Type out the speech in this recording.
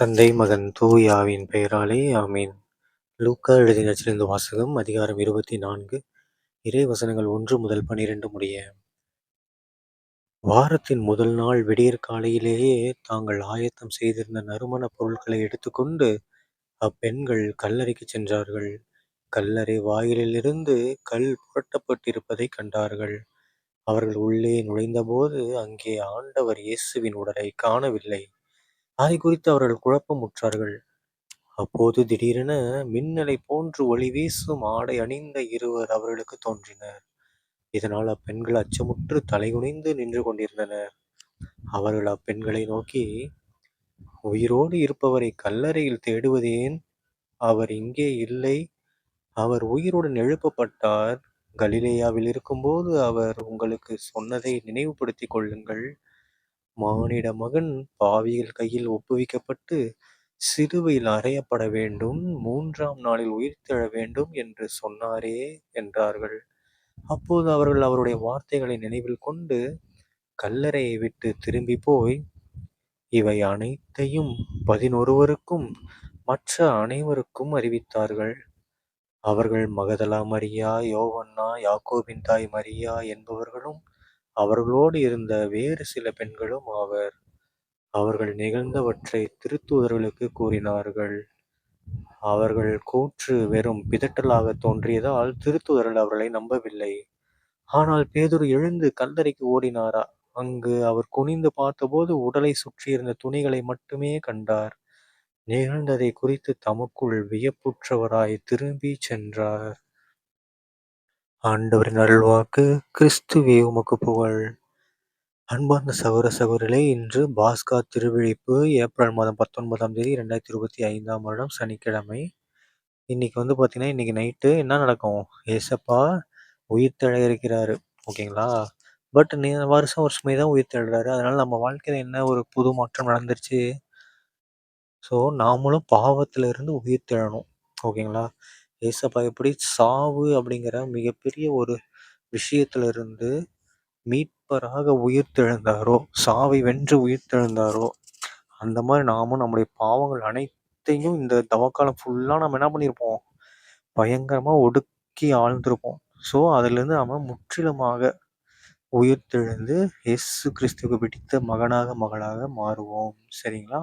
தந்தை, மகன், தூயாவின் பெயராலே ஆமீன் லூக்கா எழுதிய நற்செய்தியிலிருந்து வாசகம் அதிகாரம் இருபத்தி நான்கு இறை வசனங்கள் ஒன்று முதல் பனிரெண்டு முடிய வாரத்தின் முதல் நாள் விடியற் காலையிலேயே தாங்கள் ஆயத்தம் செய்திருந்த நறுமணப் பொருட்களை எடுத்துக்கொண்டு அப்பெண்கள் கல்லறைக்குச் சென்றார்கள். கல்லறை வாயிலிலிருந்து கல் புரட்டப்பட்டிருப்பதைக் கண்டார்கள். அவர்கள் உள்ளே நுழைந்தபோது அங்கே ஆண்டவர் இயேசுவின் உடலை காணவில்லை. அதை குறித்து அவர்கள் குழப்பமுற்றார்கள். அப்போது திடீரென மின்னலைப் போன்று ஒளி வீசும் ஆடை அணிந்த இருவர் அவர்களுக்குத் தோன்றினர். இதனால் அப்பெண்கள் அச்சமுற்று தலைகுனிந்து நின்று கொண்டிருந்தனர். அவர்கள் அப்பெண்களை நோக்கி, உயிரோடு இருப்பவரைக் கல்லறையில் தேடுவது ஏன்? அவர் இங்கே இல்லை. அவர் உயிருடன் எழுப்பப்பட்டார். கலிலேயாவில் இருக்கும்போது அவர் உங்களுக்குச் சொன்னதை நினைவுபடுத்திக் கொள்ளுங்கள். மானிட மகன் பாவிகள் கையில் ஒப்புவிக்கப்பட்டு சிலுவையில் அறையப்பட வேண்டும் மூன்றாம் நாளில் உயிர்த்தெழ வேண்டும் என்று சொன்னாரே என்றார்கள். அப்போது அவர்கள் அவருடைய வார்த்தைகளை நினைவில் கொண்டு கல்லறையை விட்டு திரும்பி போய் இவை அனைத்தையும் பதினொருவருக்கும் மற்ற அனைவருக்கும் அறிவித்தார்கள். அவர்கள் மகதலா மரியா, யோவன்னா, யாக்கோபின் தாய் மரியா என்பவர்களும் அவர்களோடு இருந்த வேறு சில பெண்களும் ஆவர். அவர்கள் நிகழ்ந்தவற்றைத் திருத்தூதர்களுக்குக் கூறினார்கள். அவர்கள் கூற்று வெறும் பிதற்றலாகத் தோன்றியதால் திருத்தூதர்கள் அவர்களை நம்பவில்லை. ஆனால் பேதுரு எழுந்து கல்லறைக்கு ஓடினார். அங்கு அவர் குனிந்து பார்த்தபோது உடலைச் சுற்றியிருந்த துணிகளை மட்டுமே கண்டார். நிகழ்ந்ததைக் குறித்துத் தமக்குள் வியப்புற்றவராய்த் திரும்பிச் சென்றார். ஆண்டவரின் அருள்வாக்கு கிறிஸ்துவே உமக்கு புகழ். அன்பார்ந்த சகோர சகோதரிகளே இன்று பாஸ்கா திருவிழிப்பு ஏப்ரல் மாதம் பத்தொன்பதாம் தேதி ரெண்டாயிரத்தி இருபத்தி ஐந்தாம் வருடம் சனிக்கிழமை. இன்னைக்கு வந்து பார்த்தீங்கன்னா இன்னைக்கு நைட்டு என்ன நடக்கும்? ஏசப்பா உயிர்த்தெழ இருக்கிறாரு. ஓகேங்களா? பட் நீ வருஷம் வருஷமே தான் உயிர்த்தெழுறாரு. அதனால நம்ம வாழ்க்கையில் என்ன ஒரு புது மாற்றம் நடந்துருச்சு? ஸோ நாமளும் பாவத்திலிருந்து இருந்து உயிர்த்தெழணும். ஓகேங்களா? ஏசப்பா எப்படி சாவு அப்படிங்கிற மிகப்பெரிய ஒரு விஷயத்துல இருந்து மீட்பராக உயிர்த்தெழுந்தாரோ, சாவை வென்று உயிர்த்தெழுந்தாரோ, அந்த மாதிரி நாமும் நம்முடைய பாவங்கள் அனைத்தையும் இந்த தவக்காலம் ஃபுல்லாக நம்ம என்ன பண்ணியிருப்போம்? பயங்கரமாக ஒடுக்கி ஆழ்ந்திருப்போம். ஸோ அதுலேருந்து நம்ம முற்றிலுமாக உயிர்த்தெழுந்து இயேசு கிறிஸ்துவுக்கு பிடித்த மகனாக, மகளாக மாறுவோம். சரிங்களா?